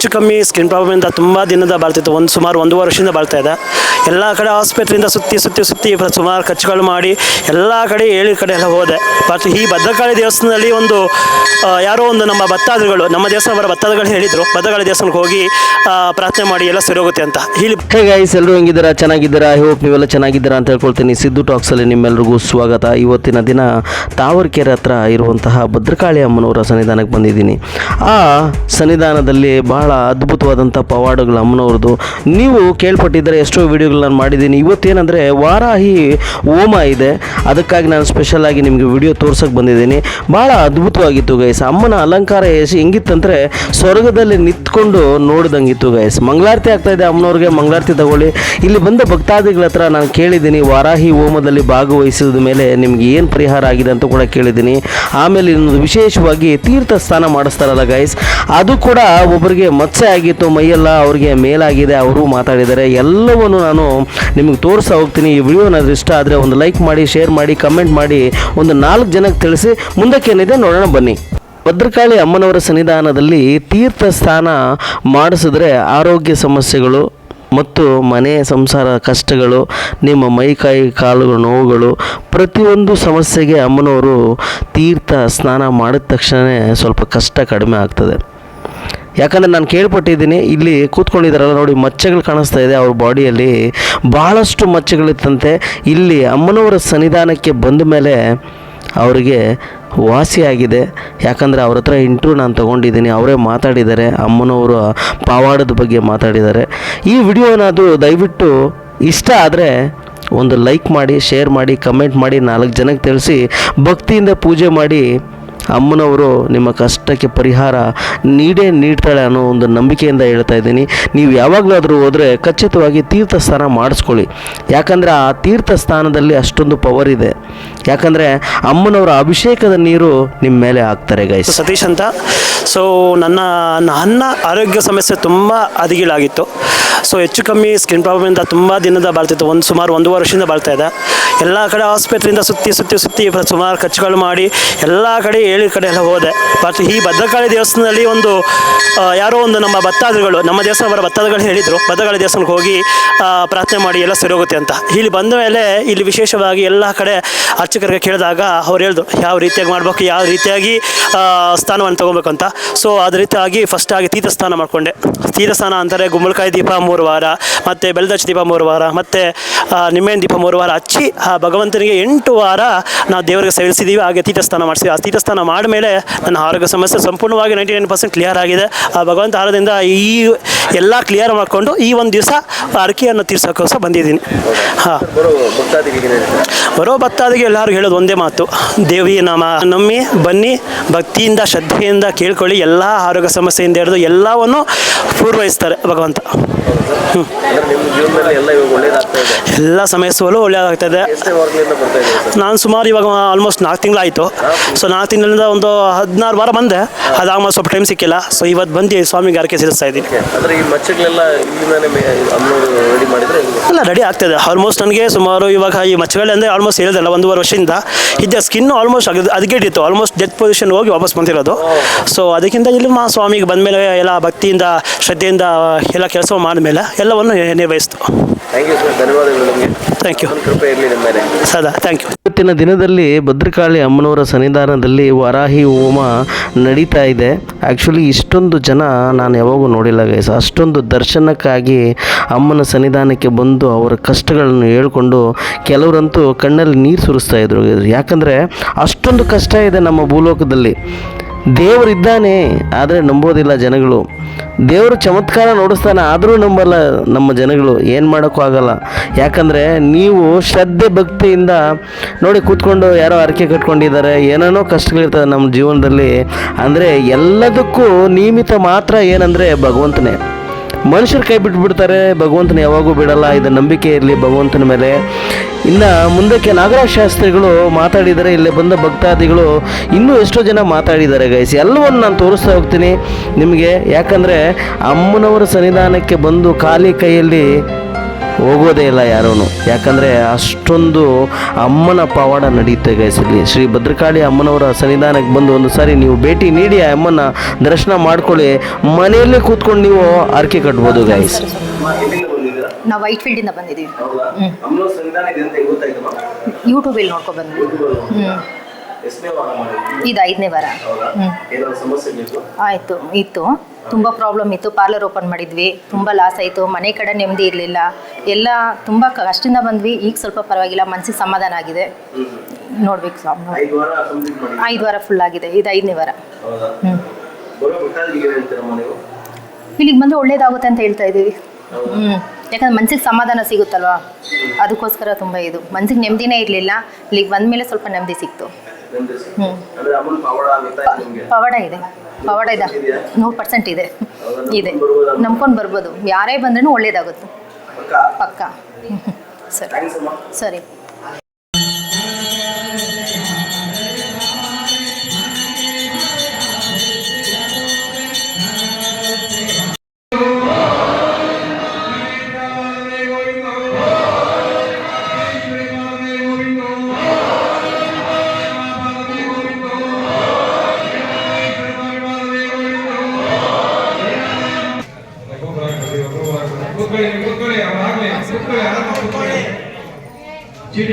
ಹೆಚ್ಚು ಕಮ್ಮಿ ಸ್ಕಿನ್ ಪ್ರಾಬ್ಲಮಿಂದ ತುಂಬ ದಿನದ ಬಾಳ್ತಿತ್ತು. ಒಂದು ಸುಮಾರು ಒಂದು ವರ್ಷದಿಂದ ಬಾಳ್ತಾ ಇದೆ. ಎಲ್ಲ ಕಡೆ ಆಸ್ಪತ್ರೆಯಿಂದ ಸುತ್ತಿ ಸುತ್ತಿ ಸುತ್ತಿ ಸುಮಾರು ಖರ್ಚುಗಳು ಮಾಡಿ ಎಲ್ಲ ಕಡೆ ಏಳು ಕಡೆ ಎಲ್ಲ ಹೋದೆ. ಬಟ್ ಈ ಭದ್ರಕಾಳಿ ದೇವಸ್ಥಾನದಲ್ಲಿ ಒಂದು ಯಾರೋ ಒಂದು ನಮ್ಮ ಭತ್ತಾದಿಗಳು ನಮ್ಮ ದೇವಸ್ಥಾನ ಅವರ ಭತ್ತಾದಿಗಳು ಹೇಳಿದರು, ಭದ್ರಕಾಳಿ ದೇವಸ್ಥಾನಕ್ಕೆ ಹೋಗಿ ಪ್ರಾರ್ಥನೆ ಮಾಡಿ ಎಲ್ಲ ಸರಿ ಹೋಗುತ್ತೆ ಅಂತ. ಇಲ್ಲಿ ಹೇ ಗೈಸ್ ಎಲ್ಲರೂ ಹೆಂಗಿದ್ದೀರಾ? ಚೆನ್ನಾಗಿದ್ದೀರಾ? ಐ ಹೋಪ್ ನೀವೆಲ್ಲ ಚೆನ್ನಾಗಿದ್ದೀರಾ ಅಂತ ಹೇಳ್ಕೊಳ್ತೀನಿ. ಸಿದ್ದು ಟಾಕ್ಸಲ್ಲಿ ನಿಮ್ಮೆಲ್ಲರಿಗೂ ಸ್ವಾಗತ. ಇವತ್ತಿನ ದಿನ ತಾವರ್ಕೆರೆ ಹತ್ರ ಇರುವಂತಹ ಭದ್ರಕಾಳಿ ಅಮ್ಮನವರ ಸನ್ನಿಧಾನಕ್ಕೆ ಬಂದಿದ್ದೀನಿ. ಆ ಸನ್ನಿಧಾನದಲ್ಲಿ ಬಹಳ ಅದ್ಭುತವಾದಂಥ ಪವಾಡಗಳು ಅಮ್ಮನವ್ರದ್ದು. ನೀವು ಕೇಳ್ಪಟ್ಟಿದ್ದರೆ ಎಷ್ಟೋ ವಿಡಿಯೋಗಳು ನಾನು ಮಾಡಿದ್ದೀನಿ. ಇವತ್ತೇನಂದರೆ ವಾರಾಹಿ ಹೋಮ ಇದೆ. ಅದಕ್ಕಾಗಿ ನಾನು ಸ್ಪೆಷಲ್ ಆಗಿ ನಿಮಗೆ ವಿಡಿಯೋ ತೋರ್ಸೋಕ್ಕೆ ಬಂದಿದ್ದೀನಿ. ಭಾಳ ಅದ್ಭುತವಾಗಿತ್ತು ಗೈಸ್ ಅಮ್ಮನ ಅಲಂಕಾರ ಎಷ್ಟು ಹೆಂಗಿತ್ತಂದರೆ ಸ್ವರ್ಗದಲ್ಲಿ ನಿಂತ್ಕೊಂಡು ನೋಡಿದಂಗಿತ್ತು ಗೈಸ್ ಮಂಗಳಾರತಿ ಆಗ್ತಾ ಇದೆ ಅಮ್ಮನವ್ರಿಗೆ. ಮಂಗಳಾರತಿ ತಗೊಳ್ಳಿ. ಇಲ್ಲಿ ಬಂದ ಭಕ್ತಾದಿಗಳ ಹತ್ರ ನಾನು ಕೇಳಿದ್ದೀನಿ. ವಾರಾಹಿ ಹೋಮದಲ್ಲಿ ಭಾಗವಹಿಸಿದ ಮೇಲೆ ನಿಮಗೆ ಏನು ಪರಿಹಾರ ಆಗಿದೆ ಅಂತ ಕೂಡ ಕೇಳಿದ್ದೀನಿ. ಆಮೇಲೆ ಇನ್ನೊಂದು ವಿಶೇಷವಾಗಿ ತೀರ್ಥ ಸ್ನಾನ ಮಾಡಿಸ್ತಾರಲ್ಲ ಗೈಸ್ ಅದು ಕೂಡ ಒಬ್ಬರಿಗೆ ಮತ್ಸೆ ಆಗಿತ್ತು, ಮೈಯೆಲ್ಲ ಅವ್ರಿಗೆ ಮೇಲಾಗಿದೆ, ಅವರು ಮಾತಾಡಿದ್ದಾರೆ, ಎಲ್ಲವನ್ನು ನಾನು ನಿಮಗೆ ತೋರಿಸ್ತಾ ಹೋಗ್ತೀನಿ. ಈ ವಿಡಿಯೋ ಏನಾದರೂ ಇಷ್ಟ ಆದರೆ ಒಂದು ಲೈಕ್ ಮಾಡಿ ಶೇರ್ ಮಾಡಿ ಕಮೆಂಟ್ ಮಾಡಿ, ಒಂದು ನಾಲ್ಕು ಜನಕ್ಕೆ ತಿಳಿಸಿ ಮುಂದಕ್ಕೇನಿದೆ ನೋಡೋಣ ಬನ್ನಿ. ಭದ್ರಕಾಳಿ ಅಮ್ಮನವರ ಸನ್ನಿಧಾನದಲ್ಲಿ ತೀರ್ಥ ಸ್ನಾನ ಮಾಡಿಸಿದ್ರೆ ಆರೋಗ್ಯ ಸಮಸ್ಯೆಗಳು ಮತ್ತು ಮನೆ ಸಂಸಾರ ಕಷ್ಟಗಳು, ನಿಮ್ಮ ಮೈಕೈ ಕಾಲುಗಳ ನೋವುಗಳು, ಪ್ರತಿಯೊಂದು ಸಮಸ್ಯೆಗೆ ಅಮ್ಮನವರು ತೀರ್ಥ ಸ್ನಾನ ಮಾಡಿದ ತಕ್ಷಣ ಸ್ವಲ್ಪ ಕಷ್ಟ ಕಡಿಮೆ ಆಗ್ತದೆ. ಯಾಕಂದರೆ ನಾನು ಕೇಳ್ಪಟ್ಟಿದ್ದೀನಿ, ಇಲ್ಲಿ ಕೂತ್ಕೊಂಡಿದ್ದಾರಲ್ಲ ನೋಡಿ, ಮಚ್ಚೆಗಳು ಕಾಣಿಸ್ತಾ ಇದೆ ಅವ್ರ ಬಾಡಿಯಲ್ಲಿ. ಭಾಳಷ್ಟು ಮಚ್ಚೆಗಳಿತ್ತಂತೆ. ಇಲ್ಲಿ ಅಮ್ಮನವರ ಸನ್ನಿಧಾನಕ್ಕೆ ಬಂದ ಮೇಲೆ ಅವರಿಗೆ ವಾಸಿಯಾಗಿದೆ ಯಾಕಂದರೆ ಅವ್ರ ಹತ್ರ ಇಂಟ್ರೂ ನಾನು ತೊಗೊಂಡಿದ್ದೀನಿ, ಅವರೇ ಮಾತಾಡಿದ್ದಾರೆ, ಅಮ್ಮನವರ ಪಾವಾಡದ ಬಗ್ಗೆ ಮಾತಾಡಿದ್ದಾರೆ. ಈ ವಿಡಿಯೋನದು ದಯವಿಟ್ಟು ಇಷ್ಟ ಆದರೆ ಒಂದು ಲೈಕ್ ಮಾಡಿ ಶೇರ್ ಮಾಡಿ ಕಮೆಂಟ್ ಮಾಡಿ ನಾಲ್ಕು ಜನಕ್ಕೆ ತಿಳಿಸಿ ಭಕ್ತಿಯಿಂದ ಪೂಜೆ ಮಾಡಿ ಅಮ್ಮನವರು ನಿಮ್ಮ ಕಷ್ಟಕ್ಕೆ ಪರಿಹಾರ ನೀಡೇ ನೀಡ್ತಾಳೆ ಅನ್ನೋ ಒಂದು ನಂಬಿಕೆಯಿಂದ ಹೇಳ್ತಾ ಇದ್ದೀನಿ. ನೀವು ಯಾವಾಗಲಾದರೂ ಹೋದರೆ ಖಚಿತವಾಗಿ ತೀರ್ಥಸ್ಥಾನ ಮಾಡಿಸ್ಕೊಳ್ಳಿ. ಯಾಕಂದರೆ ಆ ತೀರ್ಥ ಸ್ಥಾನದಲ್ಲಿ ಅಷ್ಟೊಂದು ಪವರ್ ಇದೆ. ಯಾಕಂದರೆ ಅಮ್ಮನವರ ಅಭಿಷೇಕದ ನೀರು ನಿಮ್ಮ ಮೇಲೆ ಹಾಕ್ತಾರೆ ಗೈಸ್ ಸತೀಶ್ ಅಂತ. ಸೊ ನನ್ನ ನನ್ನ ಆರೋಗ್ಯ ಸಮಸ್ಯೆ ತುಂಬ ಹದಗಿಲಾಗಿತ್ತು ಸೊ ಹೆಚ್ಚು ಕಮ್ಮಿ ಸ್ಕಿನ್ ಪ್ರಾಬ್ಲಮಿಂದ ತುಂಬ ದಿನದ ಬಾಳ್ತಿತ್ತು. ಒಂದು ಸುಮಾರು ಒಂದು ವರ್ಷದಿಂದ ಬಾಳ್ತಾ ಇದೆ. ಎಲ್ಲ ಕಡೆ ಆಸ್ಪತ್ರೆಯಿಂದ ಸುತ್ತಿ ಸುತ್ತಿ ಸುತ್ತಿ ಸುಮಾರು ಖರ್ಚುಗಳು ಮಾಡಿ ಎಲ್ಲ ಕಡೆ ಏಳು ಕಡೆ ಎಲ್ಲ ಹೋದೆ. ಬಟ್ ಈ ಭದ್ರಕಾಳಿ ದೇವಸ್ಥಾನದಲ್ಲಿ ಒಂದು ಯಾರೋ ಒಂದು ನಮ್ಮ ಭತ್ತಾದಿಗಳು ನಮ್ಮ ದೇವಸ್ಥಾನ ಬರೋ ಭಕ್ತಾದಿಗಳು ಹೇಳಿದರು, ಭದ್ರಕಾಳಿ ದೇವಸ್ಥಾನಕ್ಕೆ ಹೋಗಿ ಪ್ರಾರ್ಥನೆ ಮಾಡಿ ಎಲ್ಲ ಸರಿ ಹೋಗುತ್ತೆ ಅಂತ. ಇಲ್ಲಿ ಬಂದ ಮೇಲೆ ಇಲ್ಲಿ ವಿಶೇಷವಾಗಿ ಎಲ್ಲ ಕಡೆ ಅರ್ಚಕರಿಗೆ ಕೇಳಿದಾಗ ಅವ್ರು ಹೇಳಿದ್ರು ಯಾವ ರೀತಿಯಾಗಿ ಮಾಡಬೇಕು ಯಾವ ರೀತಿಯಾಗಿ ಸ್ಥಾನವನ್ನು ತೊಗೋಬೇಕು ಅಂತ. ಸೊ ಅದ ರೀತಿಯಾಗಿ ಫಸ್ಟ್ ಆಗಿ ತೀರ್ಥ ಸ್ನಾನ ಮಾಡಿಕೊಂಡೆ. ತೀರ್ಥ ಸ್ಥಾನ ಅಂತಾರೆ ಗುಂಬಳಕಾಯಿ ದೀಪ ಮೂರು ವಾರ ಮತ್ತು ಬೆಲ್ದಚ್ಚ ದೀಪ ಮೂರು ವಾರ ಮತ್ತು ನಿಮ್ಮೇನು ದೀಪ ಮೂರು ವಾರ ಹಚ್ಚಿ ಆ ಭಗವಂತನಿಗೆ ಎಂಟು ವಾರ ನಾವು ದೇವರಿಗೆ ಸೇವಿಸಿದ್ದೀವಿ ಹಾಗೆ ತೀರ್ಥ ಸ್ಥಾನ ಮಾಡಿಸಿದ್ವಿ. ಆ ತೀರ್ಥ ಸ್ನಾನ ಮಾಡಿದ್ಮೇಲೆ ನನ್ನ ಆರೋಗ್ಯ ಸಮಸ್ಯೆ ಸಂಪೂರ್ಣವಾಗಿ ನೈಂಟಿ ನೈನ್ ಪರ್ಸೆಂಟ್ ಕ್ಲಿಯರ್ ಆಗಿದೆ. ಆ ಭಗವಂತ ಆರದಿಂದ ಈ ಎಲ್ಲ ಕ್ಲಿಯರ್ ಮಾಡಿಕೊಂಡು ಈ ಒಂದು ದಿವಸ ಅರ್ಕೆಯನ್ನು ತೀರ್ಸೋಕ್ಕೋಸ್ಕರ ಬಂದಿದ್ದೀನಿ. ಹಾಂ. ಬರೋ ಭಕ್ತಾದಿಗೆ ಎಲ್ಲರೂ ಹೇಳೋದು ಒಂದೇ ಮಾತು. ದೇವಿ ನಾಮ ನಮ್ಮಿ ಬನ್ನಿ ಭಕ್ತಿಯಿಂದ ಶ್ರದ್ಧೆಯಿಂದ ಕೇಳ್ಕೊಳ್ಳಿ ಎಲ್ಲ ಆರೋಗ್ಯ ಸಮಸ್ಯೆಯಿಂದ ಹಿಡಿದು ಎಲ್ಲವನ್ನು ಪೂರ್ವಹಿಸ್ತಾರೆ ಭಗವಂತ. ಹ್ಞೂ ಎಲ್ಲ ಸೋಲು ಒಳ್ಳೆಯದಾಗ್ತದೆ ನಾನು ಸುಮಾರು ಇವಾಗ ಆಲ್ಮೋಸ್ಟ್ ನಾಲ್ಕು ತಿಂಗಳಾಯಿತು. ಸೊ ನಾಲ್ಕು ತಿಂಗಳಿಂದ ಒಂದು ಹದಿನಾರು ವಾರ ಬಂದೆ. ಅದಾಗ ಸ್ವಲ್ಪ ಟೈಮ್ ಸಿಕ್ಕಿಲ್ಲ. ಸೊ ಇವತ್ತು ಬಂದು ಸ್ವಾಮಿಗೆ ಅರಕೆ ಸೇರಿಸ್ತಾ ಇದ್ದೀನಿ. ಅಂದರೆ ರೆಡಿ ಎಲ್ಲ ರೆಡಿ ಆಗ್ತದೆ. ಆಲ್ಮೋಸ್ಟ್ ನನಗೆ ಸುಮಾರು ಇವಾಗ ಈ ಮಚ್ಚಗಳಂದರೆ ಆಲ್ಮೋಸ್ಟ್ ಹೇಳಿದಲ್ಲ ಒಂದೂವರೆ ವರ್ಷದಿಂದ ಇದ್ದ ಸ್ಕಿನ್ ಆಲ್ಮೋಸ್ಟ್ ಅದಗೆಟ್ಟಿತ್ತು ಆಲ್ಮೋಸ್ಟ್ ಡೆತ್ ಪೊಸಿಷನ್ ಹೋಗಿ ವಾಪಸ್ ಬಂದಿರೋದು. ಸೊ ಅದಕ್ಕಿಂತ ಇಲ್ಲಿ ಮಾ ಸ್ವಾಮಿಗೆ ಬಂದಮೇಲೆ ಎಲ್ಲ ಭಕ್ತಿಯಿಂದ ಶ್ರದ್ಧೆಯಿಂದ ಎಲ್ಲ ಕೆಲಸ ಮಾಡಿದ್ಮೇಲೆ ಎಲ್ಲವನ್ನು ನಿರ್ವಹಿಸ್ತು. ಥ್ಯಾಂಕ್ ಯು ಸರ್ ಧನ್ಯವಾದಗಳು ನಿಮಗೆ. ಥ್ಯಾಂಕ್ ಯು ಕೃಪೆ ಇರಲಿ ನಿಮ್ಮ ಮೇಲೆ. ಸದಾ. ಥ್ಯಾಂಕ್ ಯು ಇವತ್ತಿನ ದಿನದಲ್ಲಿ ಭದ್ರಕಾಳಿ ಅಮ್ಮನವರ ಸನ್ನಿಧಾನದಲ್ಲಿ ವರಾಹಿ ಹೋಮ ನಡೀತಾ ಇದೆ. ಆ್ಯಕ್ಚುಲಿ ಇಷ್ಟೊಂದು ಜನ ನಾನು ಯಾವಾಗೂ ನೋಡಿಲ್ಲ ಗೈಸ್ ಅಷ್ಟೊಂದು ದರ್ಶನಕ್ಕಾಗಿ ಅಮ್ಮನ ಸನ್ನಿಧಾನಕ್ಕೆ ಬಂದು ಅವರ ಕಷ್ಟಗಳನ್ನು ಹೇಳ್ಕೊಂಡು ಕೆಲವರಂತೂ ಕಣ್ಣಲ್ಲಿ ನೀರು ಸುರಿಸ್ತಾ ಇದ್ರು ಯಾಕಂದರೆ ಅಷ್ಟೊಂದು ಕಷ್ಟ ಇದೆ ನಮ್ಮ ಭೂಲೋಕದಲ್ಲಿ. ದೇವರಿದ್ದಾನೆ ಆದರೆ ನಂಬೋದಿಲ್ಲ ಜನಗಳು. ದೇವರು ಚಮತ್ಕಾರ ನೋಡಿಸ್ತಾನೆ, ಆದರೂ ನಂಬಲ್ಲ ನಮ್ಮ ಜನಗಳು. ಏನು ಮಾಡೋಕ್ಕೂ ಆಗಲ್ಲ. ಯಾಕಂದರೆ ನೀವು ಶ್ರದ್ಧೆ, ಭಕ್ತಿಯಿಂದ ನೋಡಿ ಕೂತ್ಕೊಂಡು ಯಾರೋ ಅರಕೆ ಕಟ್ಕೊಂಡಿದ್ದಾರೆ, ಏನೇನೋ ಕಷ್ಟಗಳಿರ್ತದೆ ನಮ್ಮ ಜೀವನದಲ್ಲಿ. ಅಂದರೆ ಎಲ್ಲದಕ್ಕೂ ನಿಯಮಿತ ಮಾತ್ರ ಏನಂದರೆ ಭಗವಂತನೇ. ಮನುಷ್ಯರು ಕೈ ಬಿಟ್ಬಿಡ್ತಾರೆ ಭಗವಂತನ ಯಾವಾಗೂ ಬಿಡಲ್ಲ ಇದು ನಂಬಿಕೆ ಇರಲಿ ಭಗವಂತನ ಮೇಲೆ. ಇನ್ನು ಮುಂದಕ್ಕೆ ನಾಗರಾಜ್ ಶಾಸ್ತ್ರಿಗಳು ಮಾತಾಡಿದರೆ, ಇಲ್ಲಿ ಬಂದ ಭಕ್ತಾದಿಗಳು ಇನ್ನೂ ಎಷ್ಟೋ ಜನ ಮಾತಾಡಿದ್ದಾರೆ ಗಾಯ್ಸ್ ಎಲ್ಲವನ್ನು ನಾನು ತೋರಿಸ್ತಾ ಹೋಗ್ತೀನಿ ನಿಮಗೆ. ಯಾಕಂದರೆ ಅಮ್ಮನವರ ಸನ್ನಿಧಾನಕ್ಕೆ ಬಂದು ಖಾಲಿ ಕೈಯಲ್ಲಿ ಹೋಗೋದೇ ಇಲ್ಲ ಯಾರೂ ಯಾಕಂದರೆ ಅಷ್ಟೊಂದು ಅಮ್ಮನ ಪವಾಡ ನಡೆಯುತ್ತೆ ಗೈಸಲ್ಲಿ ಶ್ರೀ ಭದ್ರಕಾಳಿ ಅಮ್ಮನವರ ಸನ್ನಿಧಾನಕ್ಕೆ ಬಂದು ಒಂದು ಸಾರಿ ನೀವು ಭೇಟಿ ನೀಡಿ ಆ ಅಮ್ಮನ ದರ್ಶನ ಮಾಡ್ಕೊಳ್ಳಿ. ಮನೆಯಲ್ಲೇ ಕೂತ್ಕೊಂಡು ನೀವು ಆರ್ಕೆ ಕಟ್ಬೋದು ಗೈಸ್ ನಾವು ವೈಟ್ ಫೀಲ್ಡ್ ಇಂದ ಬಂದಿದ್ದೀವಿ ಯೂಟ್ಯೂಬಲ್ಲಿ ನೋಡ್ಕೊ ಬಂದ್ವಿ. ಇದು ಐದನೇ ವಾರ. ಆಯಿತು ಇತ್ತು. ತುಂಬ ಪ್ರಾಬ್ಲಮ್ ಇತ್ತು. ಪಾರ್ಲರ್ ಓಪನ್ ಮಾಡಿದ್ವಿ. ತುಂಬ ಲಾಸ್ ಆಯಿತು. ಮನೆ ಕಡೆ ನೆಮ್ಮದಿ ಇರಲಿಲ್ಲ. ಎಲ್ಲ ತುಂಬ ಕಷ್ಟದಿಂದ ಬಂದ್ವಿ. ಈಗ ಸ್ವಲ್ಪ ಪರವಾಗಿಲ್ಲ. ಮನಸ್ಸಿಗೆ ಸಮಾಧಾನ ಆಗಿದೆ. ನೋಡ್ಬೇಕು ಸ್ವಾಮಿ ಐದು ವಾರ ಫುಲ್ ಆಗಿದೆ. ಇದು ಐದನೇ ವಾರ. ಇಲ್ಲಿಗೆ ಬಂದರೆ ಒಳ್ಳೇದಾಗುತ್ತೆ ಅಂತ ಹೇಳ್ತಾ ಇದ್ದೀವಿ. ಹ್ಞೂ ಯಾಕಂದ್ರೆ ಮನ್ಸಿಗೆ ಸಮಾಧಾನ ಸಿಗುತ್ತಲ್ವಾ? ಅದಕ್ಕೋಸ್ಕರ ತುಂಬ ಇದು. ಮನ್ಸಿಗೆ ನೆಮ್ಮದಿನೇ ಇರಲಿಲ್ಲ. ಇಲ್ಲಿಗೆ ಬಂದಮೇಲೆ ಸ್ವಲ್ಪ ನೆಮ್ಮದಿ ಸಿಕ್ತು. ಪವಾಡ ಇದೆ ಪವಾಡ ಇದೆ. ನೂರು ಪರ್ಸೆಂಟ್ ಇದೆ. ಇದೆ. ನಂಬ್ಕೊಂಡು ಬರ್ಬೋದು. ಯಾರೇ ಬಂದ್ರೂ ಒಳ್ಳೇದಾಗುತ್ತೆ. ಪಕ್ಕ. ಸರಿ. ಸರಿ.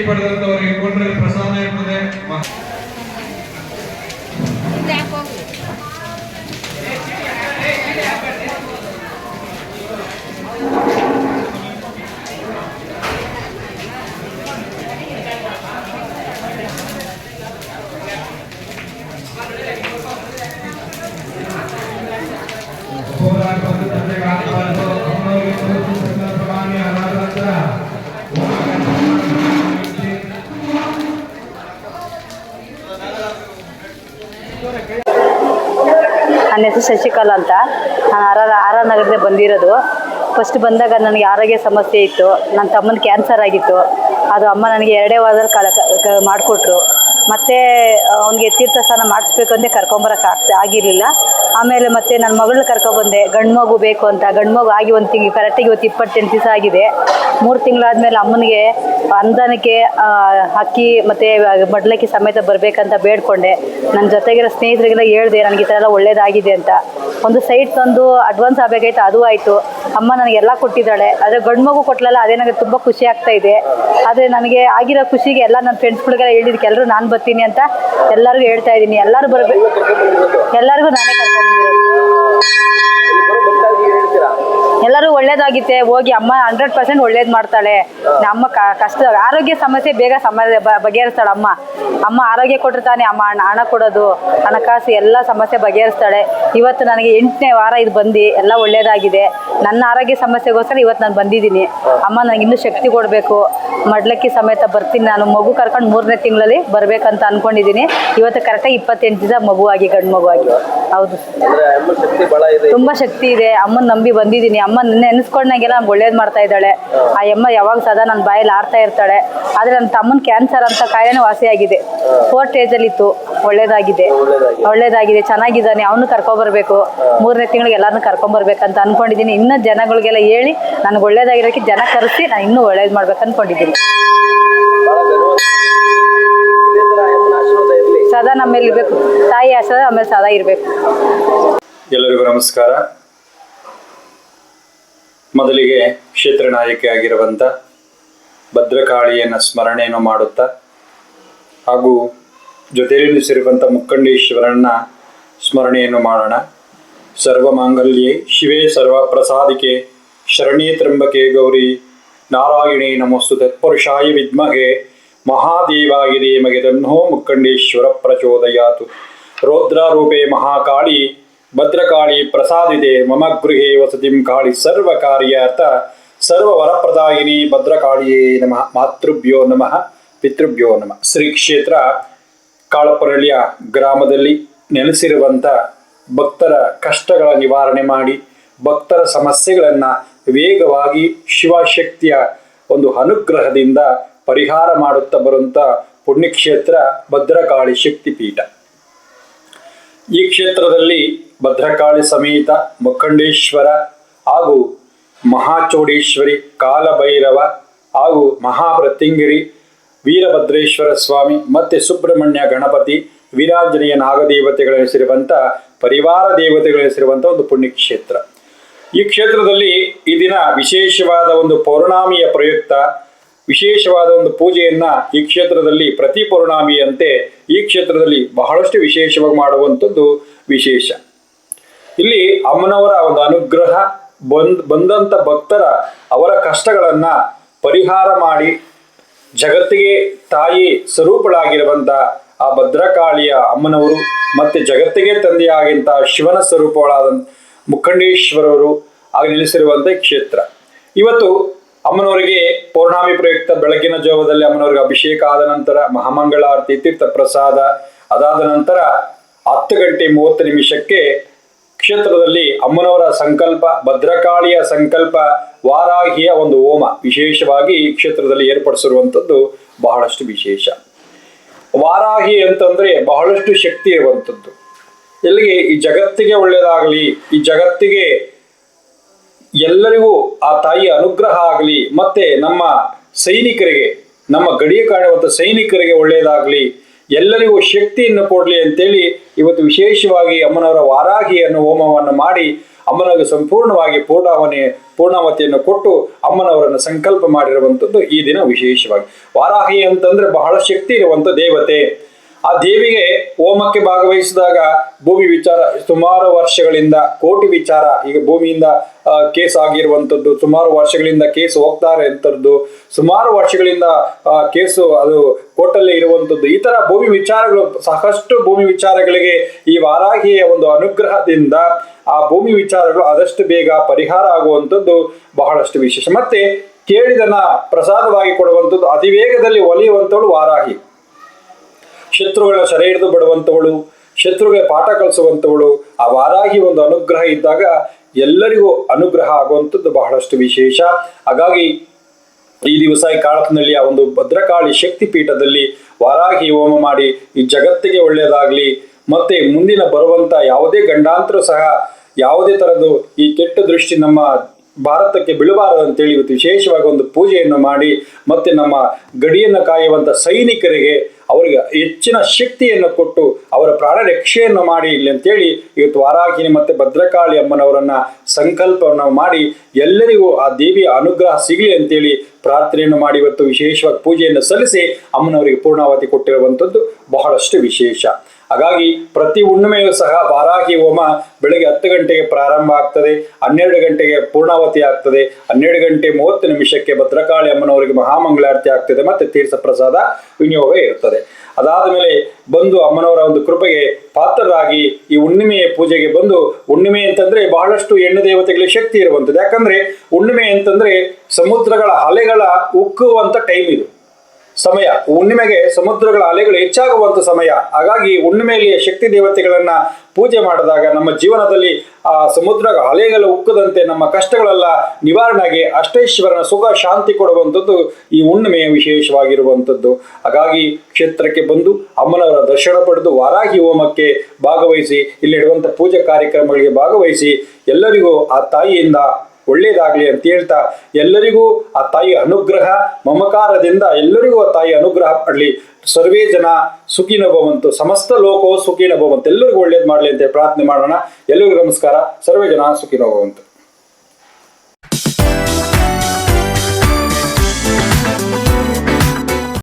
ಪಡೆದಂತವರಿಗೆ ಕೊಟ್ಟರೆ ಪ್ರಸಾದ ಇರ್ತದೆ ಮ- ಹೋರಾಟ ಬಂದು ತಂದೆಗೆ ಆಗಬಾರದು ಅಮ್ಮನವರಿಗೆ ಕೊಡುವುದು ಸಂದರ್ಭವಾಗಿ ಅದಾದ ನಂತರ ನನ್ನ ಹೆಸರು ಶಶಿಕಲಾ ಅಂತ. ನಾನು ಆರ ಆರ್ ಆರ್ ಬಂದಿರೋದು. ಫಸ್ಟ್ ಬಂದಾಗ ನನಗೆ ಆರೋಗ್ಯ ಸಮಸ್ಯೆ ಇತ್ತು. ನನ್ನ ತಮ್ಮನ ಕ್ಯಾನ್ಸರ್ ಆಗಿತ್ತು. ಅದು ಅಮ್ಮ ನನಗೆ ಎರಡೇ ವಾರದಲ್ಲಿ ಕಾಲ ಮಾಡಿಕೊಟ್ರು. ಮತ್ತು ಅವನಿಗೆ ತೀರ್ಥ ಸ್ನಾನ ಮಾಡಿಸ್ಬೇಕು ಅಂತ ಕರ್ಕೊಂಬರಕ್ಕೆ ಆಗ್ತಾ ಆಗಿರಲಿಲ್ಲ. ಆಮೇಲೆ ಮತ್ತೆ ನನ್ನ ಮಗಳನ್ನ ಕರ್ಕೊಬಂದೆ. ಗಂಡು ಮಗು ಬೇಕು ಅಂತ. ಗಂಡು ಮಗು ಆಗಿ ಒಂದು ತಿಂಗಳು ಕರೆಕ್ಟಾಗಿ ಇವತ್ತು ಇಪ್ಪತ್ತೆಂಟು ದಿವಸ ಆಗಿದೆ. ಮೂರು ತಿಂಗಳಾದ್ಮೇಲೆ ಅಮ್ಮನಿಗೆ ಅಂದನಕ್ಕೆ ಅಕ್ಕಿ ಮತ್ತೆ ಬಡ್ಲಕ್ಕಿ ಸಮೇತ ಬರಬೇಕಂತ ಬೇಡ್ಕೊಂಡೆ. ನನ್ನ ಜೊತೆಗಿರೋ ಸ್ನೇಹಿತರಿಗೆಲ್ಲ ಹೇಳಿದೆ, ನನಗೆ ಈ ಥರ ಎಲ್ಲ ಒಳ್ಳೇದಾಗಿದೆ ಅಂತ. ಒಂದು ಸೈಟ್ ತಂದು ಅಡ್ವಾನ್ಸ್ ಆಗಬೇಕಾಯ್ತು, ಅದು ಆಯಿತು. ಅಮ್ಮ ನನಗೆಲ್ಲ ಕೊಟ್ಟಿದ್ದಾಳೆ. ಆದರೆ ಗಂಡು ಮಗು ಕೊಟ್ಲಲ್ಲ, ಅದೇ ನನಗೆ ತುಂಬ ಖುಷಿ ಆಗ್ತಾ ಇದೆ. ಆದರೆ ನನಗೆ ಆಗಿರೋ ಖುಷಿಗೆ ಎಲ್ಲ ನನ್ನ ಫ್ರೆಂಡ್ಸ್ಗಳಿಗೆಲ್ಲ ಹೇಳಿದ್ದಕ್ಕೆ ಎಲ್ಲರೂ ನಾನು ಬರ್ತೀನಿ ಅಂತ ಎಲ್ಲರಿಗೂ ಹೇಳ್ತಾ ಇದ್ದೀನಿ. ಎಲ್ಲರೂ ಬರಬೇಕು ಎಲ್ಲರಿಗೂ ನಾನೇ ಕರ್ಕೊಂಡ್ಬಂದಿರೋದು ಎಲ್ಲರೂ ಒಳ್ಳೇದಾಗಿತ್ತೆ ಹೋಗಿ ಅಮ್ಮ ಹಂಡ್ರೆಡ್ ಪರ್ಸೆಂಟ್ ಒಳ್ಳೇದು ಮಾಡ್ತಾಳೆ. ನಮ್ಮ ಕಷ್ಟ ಆರೋಗ್ಯ ಸಮಸ್ಯೆ ಬೇಗ ಸಮ ಬಗೆಹರಿಸ್ತಾಳೆ ಅಮ್ಮ. ಅಮ್ಮ ಆರೋಗ್ಯ ಕೊಟ್ಟಿರ್ತಾನೆ ತಾನೇ ಅಮ್ಮ ಹಣ ಹಣ ಕೊಡೋದು ಹಣಕಾಸು ಎಲ್ಲ ಸಮಸ್ಯೆ ಬಗೆಹರಿಸ್ತಾಳೆ. ಇವತ್ತು ನನಗೆ ಎಂಟನೇ ವಾರ ಇದು ಬಂದು ಎಲ್ಲ ಒಳ್ಳೇದಾಗಿದೆ. ನನ್ನ ಆರೋಗ್ಯ ಸಮಸ್ಯೆಗೋಸ್ಕರ ಇವತ್ತು ನಾನು ಬಂದಿದ್ದೀನಿ. ಅಮ್ಮ ನನಗೆ ಇನ್ನೂ ಶಕ್ತಿ ಕೊಡಬೇಕು. ಮಡ್ಲಕ್ಕಿ ಸಮೇತ ಬರ್ತೀನಿ ನಾನು. ಮಗು ಕರ್ಕೊಂಡು ಮೂರನೇ ತಿಂಗಳಲ್ಲಿ ಬರಬೇಕಂತ ಅನ್ಕೊಂಡಿದ್ದೀನಿ. ಇವತ್ತು ಕರೆಕ್ಟಾಗಿ ಇಪ್ಪತ್ತೆಂಟು ದಿವಸ ಮಗುವಾಗಿ ಗಂಡು ಮಗುವಾಗಿ ಹೌದು ತುಂಬ ಶಕ್ತಿ ಇದೆ. ಅಮ್ಮನ ನಂಬಿ ಬಂದಿದ್ದೀನಿ. ಅಮ್ಮ ನೆನೆಸ್ಕೊಂಡಂಗೆಲ್ಲ ನಮ್ಗೆ ಒಳ್ಳೇದು ಮಾಡ್ತಾ ಇದ್ದಾಳೆ. ಆ ಅಮ್ಮ ಯಾವಾಗ ಸದಾ ನನ್ನ ಬಾಯಲ್ಲಿ ಆಡ್ತಾ ಇರ್ತಾಳೆ. ಆದರೆ ನನ್ನ ತಮ್ಮನ ಕ್ಯಾನ್ಸರ್ ಅಂತ ಕಾಯಿಲೆನೂ ವಾಸಿಯಾಗಿದೆ. ಫೋರ್ ಸ್ಟೇಜಲ್ಲಿ ಇತ್ತು. ಒಳ್ಳೇದಾಗಿದೆ. ಒಳ್ಳೇದಾಗಿದೆ. ಚೆನ್ನಾಗಿದ್ದಾನೆ. ಅವನು ಕರ್ಕೊಂಬರ್ಬೇಕು ಮೂರನೇ ತಿಂಗಳಿಗೆ ಎಲ್ಲರನ್ನೂ ಕರ್ಕೊಂಬರ್ಬೇಕಂತ ಅನ್ಕೊಂಡಿದ್ದೀನಿ. ಇನ್ನೂ ಜನಗಳಿಗೆಲ್ಲ ಹೇಳಿ ನನಗೆ ಒಳ್ಳೇದಾಗಿರೋಕ್ಕೆ ಜನ ಕರೆಸಿ ನಾನು ಇನ್ನೂ ಒಳ್ಳೇದು ಮಾಡ್ಬೇಕು ಅಂದ್ಕೊಂಡಿದ್ದೀನಿ ಸದಾ ನಮ್ಮ ಇರಬೇಕು. ಇರ್ಬೇಕು ತಾಯಿ ಆಶ್ರದ ಆಮೇಲೆ ಸದಾ ಇರಬೇಕು. ಎಲ್ಲರಿಗೂ ನಮಸ್ಕಾರ. ಮೊದಲಿಗೆ ಕ್ಷೇತ್ರ ನಾಯಕಿಯಾಗಿರುವಂಥ ಭದ್ರಕಾಳಿಯನ್ನು ಸ್ಮರಣೆಯನ್ನು ಮಾಡುತ್ತಾ ಹಾಗೂ ಜೊತೆಯಲ್ಲಿ ಸೇರುವಂಥ ಮುಕ್ಕಂಡೇಶ್ವರನ್ನ ಸ್ಮರಣೆಯನ್ನು ಮಾಡೋಣ. ಸರ್ವಮಾಂಗಲ್ಯೆ ಶಿವೇ, ಸರ್ವ ಪ್ರಸಾದಿಕೆ, ಶರಣೀ ತ್ರಂಬಕೆ ಗೌರಿ, ನಾರಾಯಣೇ ನಮಸ್ತು ತತ್ಪುರುಷಾಯ ವಿದ್ಮಹೆ ಮಹಾದೇವಾಗಿದೆ ಮಗೆ ತನ್ನೋ ಮುಕ್ಕಂಡೇಶ್ವರ ಪ್ರಚೋದಯಾತು. ರೌದ್ರಾರೂಪೇ ಮಹಾಕಾಳಿ ಭದ್ರಕಾಳಿ ಪ್ರಸಾದಿದೆ ಮಮ ಗೃಹೇ ವಸತಿಂ ಕಾಳಿ ಸರ್ವ ಕಾರ್ಯಾರ್ಥ ಸರ್ವ ವರಪ್ರದಾಯಿನಿ ಭದ್ರಕಾಳಿಯೇ ನಮಃ, ಮಾತೃಭ್ಯೋ ನಮಃ, ಪಿತೃಭ್ಯೋ ನಮಃ. ಶ್ರೀ ಕ್ಷೇತ್ರ ಕಾಳಪರಳಿಯ ಗ್ರಾಮದಲ್ಲಿ ನೆಲೆಸಿರುವಂಥ ಭಕ್ತರ ಕಷ್ಟಗಳ ನಿವಾರಣೆ ಮಾಡಿ, ಭಕ್ತರ ಸಮಸ್ಯೆಗಳನ್ನು ವೇಗವಾಗಿ ಶಿವಶಕ್ತಿಯ ಒಂದು ಅನುಗ್ರಹದಿಂದ ಪರಿಹಾರ ಮಾಡುತ್ತಾ ಬರುವಂಥ ಪುಣ್ಯಕ್ಷೇತ್ರ ಭದ್ರಕಾಳಿ ಶಕ್ತಿಪೀಠ. ಈ ಕ್ಷೇತ್ರದಲ್ಲಿ ಭದ್ರಕಾಳಿ ಸಮೇತ ಮುಖಂಡೇಶ್ವರ ಹಾಗೂ ಮಹಾಚೌಡೇಶ್ವರಿ ಕಾಲಭೈರವ ಹಾಗೂ ಮಹಾಪ್ರತಿಂಗಿರಿ ವೀರಭದ್ರೇಶ್ವರ ಸ್ವಾಮಿ ಮತ್ತು ಸುಬ್ರಹ್ಮಣ್ಯ ಗಣಪತಿ ವೀರಾಂಜನೇಯ ನಾಗದೇವತೆಗಳ ಹೆಸರಿರುವಂಥ ಪರಿವಾರ ದೇವತೆಗಳ ಒಂದು ಪುಣ್ಯಕ್ಷೇತ್ರ. ಈ ಕ್ಷೇತ್ರದಲ್ಲಿ ಈ ದಿನ ವಿಶೇಷವಾದ ಒಂದು ಪೌರ್ಣಾಮಿಯ ಪ್ರಯುಕ್ತ ವಿಶೇಷವಾದ ಒಂದು ಪೂಜೆಯನ್ನ ಈ ಕ್ಷೇತ್ರದಲ್ಲಿ ಪ್ರತಿ ಪೌರ್ಣಾಮಿಯಂತೆ ಈ ಕ್ಷೇತ್ರದಲ್ಲಿ ಬಹಳಷ್ಟು ವಿಶೇಷವಾಗಿ ಮಾಡುವಂಥದ್ದು ವಿಶೇಷ. ಇಲ್ಲಿ ಅಮ್ಮನವರ ಒಂದು ಅನುಗ್ರಹ ಬಂದ್ ಬಂದಂಥ ಭಕ್ತರ ಅವರ ಕಷ್ಟಗಳನ್ನ ಪರಿಹಾರ ಮಾಡಿ ಜಗತ್ತಿಗೆ ತಾಯಿ ಸ್ವರೂಪಳಾಗಿರುವಂತ ಆ ಭದ್ರಕಾಳಿಯ ಅಮ್ಮನವರು ಮತ್ತೆ ಜಗತ್ತಿಗೆ ತಂದೆಯಾಗಿಂತ ಶಿವನ ಸ್ವರೂಪಗಳಾದ ಮುಖಂಡೇಶ್ವರವರು ಆಗ ನೆಲೆಸಿರುವಂತ ಕ್ಷೇತ್ರ. ಇವತ್ತು ಅಮ್ಮನವರಿಗೆ ಪೌರ್ಣಮಿ ಪ್ರಯುಕ್ತ ಬೆಳಗಿನ ಜಾವದಲ್ಲಿ ಅಮ್ಮನವ್ರಿಗೆ ಅಭಿಷೇಕ ಆದ ನಂತರ ಮಹಾಮಂಗಳಾರತಿ ತೀರ್ಥ ಪ್ರಸಾದ ಅದಾದ ನಂತರ ಹತ್ತು ಗಂಟೆ ಮೂವತ್ತು ನಿಮಿಷಕ್ಕೆ ಕ್ಷೇತ್ರದಲ್ಲಿ ಅಮ್ಮನವರ ಸಂಕಲ್ಪ, ಭದ್ರಕಾಳಿಯ ಸಂಕಲ್ಪ, ವಾರಾಹಿಯ ಒಂದು ಹೋಮ ವಿಶೇಷವಾಗಿ ಕ್ಷೇತ್ರದಲ್ಲಿ ಏರ್ಪಡಿಸಿರುವಂಥದ್ದು ಬಹಳಷ್ಟು ವಿಶೇಷ. ವಾರಾಹಿ ಅಂತಂದ್ರೆ ಬಹಳಷ್ಟು ಶಕ್ತಿ ಇರುವಂಥದ್ದು. ಇಲ್ಲಿಗೆ ಈ ಜಗತ್ತಿಗೆ ಒಳ್ಳೆಯದಾಗಲಿ ಈ ಜಗತ್ತಿಗೆ ಎಲ್ಲರಿಗೂ ಆ ತಾಯಿಯ ಅನುಗ್ರಹ ಆಗಲಿ, ಮತ್ತೆ ನಮ್ಮ ಸೈನಿಕರಿಗೆ, ನಮ್ಮ ಗಡಿಯ ಕಾಣುವಂಥ ಸೈನಿಕರಿಗೆ ಒಳ್ಳೆಯದಾಗಲಿ, ಎಲ್ಲರಿಗೂ ಶಕ್ತಿಯನ್ನು ಕೊಡಲಿ ಅಂತೇಳಿ ಇವತ್ತು ವಿಶೇಷವಾಗಿ ಅಮ್ಮನವರ ವಾರಾಹಿ ಅನ್ನೋ ಹೋಮವನ್ನು ಮಾಡಿ ಅಮ್ಮನವರಿಗೆ ಸಂಪೂರ್ಣವಾಗಿ ಪೂರ್ಣಾವನೆ, ಪೂರ್ಣಾವತಿಯನ್ನು ಕೊಟ್ಟು ಅಮ್ಮನವರನ್ನು ಸಂಕಲ್ಪ ಮಾಡಿರುವಂಥದ್ದು ಈ ದಿನ ವಿಶೇಷವಾಗಿ. ವಾರಾಹಿ ಅಂತಂದ್ರೆ ಬಹಳ ಶಕ್ತಿ ಇರುವಂಥ ದೇವತೆ. ಆ ದೇವಿಗೆ ಹೋಮಕ್ಕೆ ಭಾಗವಹಿಸಿದಾಗ ಭೂಮಿ ವಿಚಾರ, ಸುಮಾರು ವರ್ಷಗಳಿಂದ ಕೋಟಿ ವಿಚಾರ, ಈಗ ಭೂಮಿಯಿಂದ ಕೇಸ್ ಆಗಿರುವಂಥದ್ದು, ಸುಮಾರು ವರ್ಷಗಳಿಂದ ಕೇಸ್ ಹೋಗ್ತಾರೆ ಅಂತದ್ದು, ಸುಮಾರು ವರ್ಷಗಳಿಂದ ಕೇಸು ಅದು ಕೋರ್ಟಲ್ಲಿ ಇರುವಂಥದ್ದು, ಈ ತರ ಭೂಮಿ ವಿಚಾರಗಳು, ಸಾಕಷ್ಟು ಭೂಮಿ ವಿಚಾರಗಳಿಗೆ ಈ ವಾರಾಹಿಯ ಒಂದು ಅನುಗ್ರಹದಿಂದ ಆ ಭೂಮಿ ವಿಚಾರಗಳು ಆದಷ್ಟು ಬೇಗ ಪರಿಹಾರ ಆಗುವಂಥದ್ದು ಬಹಳಷ್ಟು ವಿಶೇಷ. ಮತ್ತೆ ಕೇಳಿದನ ಪ್ರಸಾದವಾಗಿ ಕೊಡುವಂಥದ್ದು ಅತಿವೇಗದಲ್ಲಿ ಒಲಿಯುವಂಥವಳು ವಾರಾಹಿ. ಶತ್ರುಗಳ ಸೆರೆ ಹಿಡಿದು ಬಿಡುವಂಥವಳು ಶತ್ರುಗಳ ಪಾಠ ಕಲಿಸುವಂಥವಳು ಆ ವಾರಾಹಿ ಒಂದು ಅನುಗ್ರಹ ಇದ್ದಾಗ ಎಲ್ಲರಿಗೂ ಅನುಗ್ರಹ ಆಗುವಂಥದ್ದು ಬಹಳಷ್ಟು ವಿಶೇಷ. ಹಾಗಾಗಿ ಈ ದಿವಸ ಈ ಕಾಳತ್ನಲ್ಲಿ ಆ ಒಂದು ಭದ್ರಕಾಳಿ ಶಕ್ತಿ ಪೀಠದಲ್ಲಿ ವಾರಾಹಿ ಹೋಮ ಮಾಡಿ ಈ ಜಗತ್ತಿಗೆ ಒಳ್ಳೆಯದಾಗಲಿ, ಮತ್ತೆ ಮುಂದಿನ ಬರುವಂತ ಯಾವುದೇ ಗಂಡಾಂತರ ಸಹ ಯಾವುದೇ ತರದ್ದು ಈ ಕೆಟ್ಟ ದೃಷ್ಟಿ ನಮ್ಮ ಭಾರತಕ್ಕೆ ಬೀಳಬಾರದು ಅಂತೇಳಿ ಇವತ್ತು ವಿಶೇಷವಾಗಿ ಒಂದು ಪೂಜೆಯನ್ನು ಮಾಡಿ, ಮತ್ತೆ ನಮ್ಮ ಗಡಿಯನ್ನು ಕಾಯುವಂತ ಸೈನಿಕರಿಗೆ ಅವರಿಗೆ ಹೆಚ್ಚಿನ ಶಕ್ತಿಯನ್ನು ಕೊಟ್ಟು ಅವರ ಪ್ರಾಣ ರಕ್ಷೆಯನ್ನು ಮಾಡಿ ಇಲ್ಲಿ ಅಂತೇಳಿ ಇವತ್ತು ವಾರಾಹಿನಿ ಮತ್ತು ಭದ್ರಕಾಳಿ ಅಮ್ಮನವರನ್ನ ಸಂಕಲ್ಪವನ್ನು ಮಾಡಿ ಎಲ್ಲರಿಗೂ ಆ ದೇವಿಯ ಅನುಗ್ರಹ ಸಿಗಲಿ ಅಂತೇಳಿ ಪ್ರಾರ್ಥನೆಯನ್ನು ಮಾಡಿ ಇವತ್ತು ವಿಶೇಷವಾಗಿ ಪೂಜೆಯನ್ನು ಸಲ್ಲಿಸಿ ಅಮ್ಮನವರಿಗೆ ಪೂರ್ಣಾವತಿ ಕೊಟ್ಟಿರುವಂಥದ್ದು ಬಹಳಷ್ಟು ವಿಶೇಷ. ಹಾಗಾಗಿ ಪ್ರತಿ ಹುಣ್ಣಿಮೆಯೂ ಸಹ ವಾರಾಹಿ ಹೋಮ ಬೆಳಗ್ಗೆ ಹತ್ತು ಗಂಟೆಗೆ ಪ್ರಾರಂಭ ಆಗ್ತದೆ, ಹನ್ನೆರಡು ಗಂಟೆಗೆ ಪೂರ್ಣಾವತಿ ಆಗ್ತದೆ, ಹನ್ನೆರಡು ಗಂಟೆ ಮೂವತ್ತು ನಿಮಿಷಕ್ಕೆ ಭದ್ರಕಾಳಿ ಅಮ್ಮನವರಿಗೆ ಮಹಾಮಂಗಳಾರತಿ ಆಗ್ತದೆ ಮತ್ತೆ ತೀರ್ಥ ಪ್ರಸಾದ ವಿನಿಯೋಗ ಇರ್ತದೆ. ಅದಾದ ಮೇಲೆ ಬಂದು ಅಮ್ಮನವರ ಒಂದು ಕೃಪೆಗೆ ಪಾತ್ರರಾಗಿ ಈ ಹುಣ್ಣಿಮೆಯ ಪೂಜೆಗೆ ಬಂದು, ಹುಣ್ಣಿಮೆ ಅಂತಂದ್ರೆ ಬಹಳಷ್ಟು ಹೆಣ್ಣು ದೇವತೆಗಳಿಗೆ ಶಕ್ತಿ ಇರುವಂಥದ್ದು. ಯಾಕಂದ್ರೆ ಹುಣ್ಣಿಮೆ ಅಂತಂದ್ರೆ ಸಮುದ್ರಗಳ ಅಲೆಗಳ ಉಕ್ಕುವಂತ ಟೈಮ್ ಇದು. ಸಮಯ. ಹುಣ್ಣಿಮೆಗೆ ಸಮುದ್ರಗಳ ಅಲೆಗಳು ಹೆಚ್ಚಾಗುವಂತ ಸಮಯ. ಹಾಗಾಗಿ ಹುಣ್ಣಿಮೆಯಲ್ಲಿ ಶಕ್ತಿ ದೇವತೆಗಳನ್ನ ಪೂಜೆ ಮಾಡಿದಾಗ ನಮ್ಮ ಜೀವನದಲ್ಲಿ ಆ ಸಮುದ್ರ ಅಲೆಗಳು ಉಕ್ಕದಂತೆ ನಮ್ಮ ಕಷ್ಟಗಳೆಲ್ಲ ನಿವಾರಣೆಗೆ ಅಷ್ಟೇಶ್ವರನ ಸುಖ, ಶಾಂತಿ ಕೊಡುವಂಥದ್ದು ಈ ಹುಣ್ಣಿಮೆಯ ವಿಶೇಷವಾಗಿರುವಂಥದ್ದು. ಹಾಗಾಗಿ ಕ್ಷೇತ್ರಕ್ಕೆ ಬಂದು ಅಮ್ಮನವರ ದರ್ಶನ ಪಡೆದು ವಾರಾಹಿ ಹೋಮಕ್ಕೆ ಭಾಗವಹಿಸಿ, ಇಲ್ಲಿಡುವಂಥ ಪೂಜೆ ಕಾರ್ಯಕ್ರಮಗಳಿಗೆ ಭಾಗವಹಿಸಿ ಎಲ್ಲರಿಗೂ ಆ ತಾಯಿಯಿಂದ ಒಳ್ಳೇದಾಗ್ಲಿ ಅಂತ ಹೇಳ್ತಾ ಎಲ್ಲರಿಗೂ ಆ ತಾಯಿ ಅನುಗ್ರಹ, ಮಮಕಾರದಿಂದ ಎಲ್ಲರಿಗೂ ಆ ತಾಯಿ ಅನುಗ್ರಹ ಪಡಲಿ ಸರ್ವೇ ಜನ ಸುಖಿನ ಭವಂತು, ಸಮಸ್ತ ಲೋಕವು ಸುಖಿನ ಭವಂತು, ಎಲ್ಲರಿಗೂ ಒಳ್ಳೇದು ಮಾಡಲಿ ಅಂತ ಪ್ರಾರ್ಥನೆ ಮಾಡೋಣ. ಎಲ್ಲರಿಗೂ ನಮಸ್ಕಾರ. ಸರ್ವೇ ಜನ ಸುಖಿನ ಭವಂತು.